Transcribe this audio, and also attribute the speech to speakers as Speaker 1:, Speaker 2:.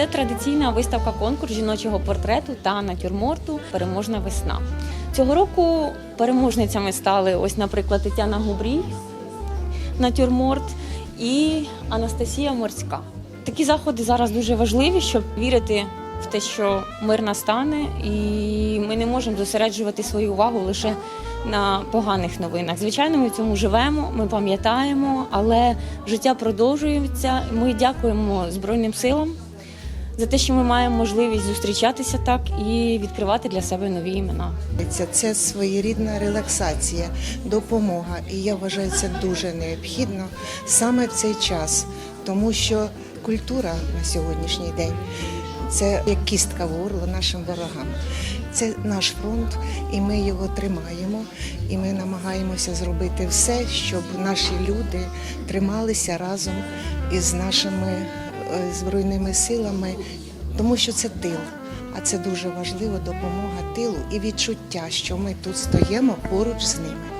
Speaker 1: Це традиційна виставка конкурс жіночого портрету та натюрморту Переможна весна. Цього року переможницями стали ось, наприклад, Тетяна Губрій, натюрморт і Анастасія Морська. Такі заходи зараз дуже важливі, щоб вірити в те, що мир настане, і ми не можемо зосереджувати свою увагу лише на поганих новинах. Звичайно, ми в цьому живемо, ми пам'ятаємо, але життя продовжується. Ми дякуємо Збройним силам за те, що ми маємо можливість зустрічатися так і відкривати для себе нові імена.
Speaker 2: Це, своєрідна релаксація, допомога. І я вважаю, це дуже необхідно саме в цей час, тому що культура на сьогоднішній день це як кістка в горло нашим ворогам. Це наш фронт, і ми його тримаємо. І ми намагаємося зробити все, щоб наші люди трималися разом із нашими збройними силами, тому що це тил. А це дуже важливо допомога тилу і відчуття, що ми тут стоїмо поруч з ними.